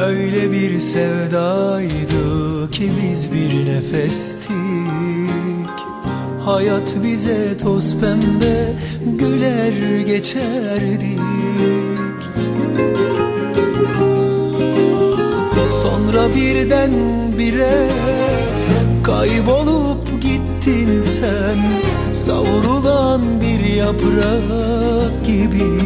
Öyle bir sevdaydı ki biz bir nefestik. Hayat bize toz pembe güler geçerdik Sonra birden bire kaybolup gittin sen. Savrulan bir yaprak gibi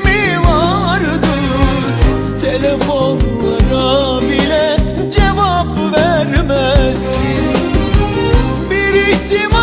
mi vardı? Telefonlara bile cevap vermezsin Bir ihtimal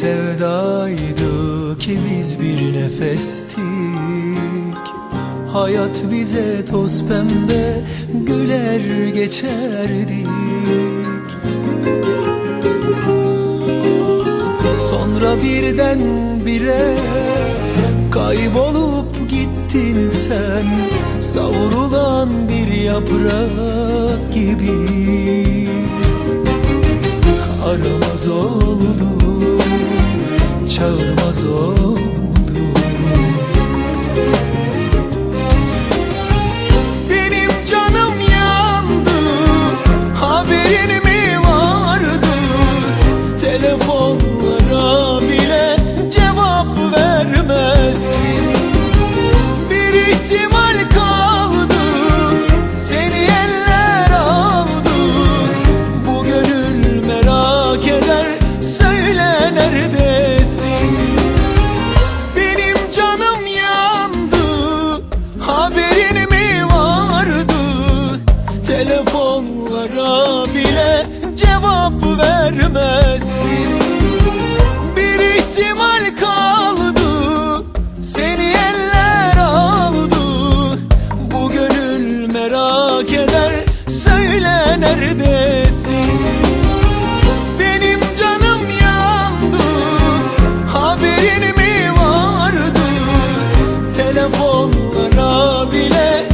sevdaydı ki biz bir nefestik. Hayat bize toz pembe güler geçerdik. Sonra birden bire kaybolup gittin sen. Savrulan bir yaprak cevap vermezsin. Bir ihtimal kaldı Seni eller aldı. Bu gönül merak eder Söyle neredesin? Benim canım yandı Haberin mi vardı? Telefonlara bile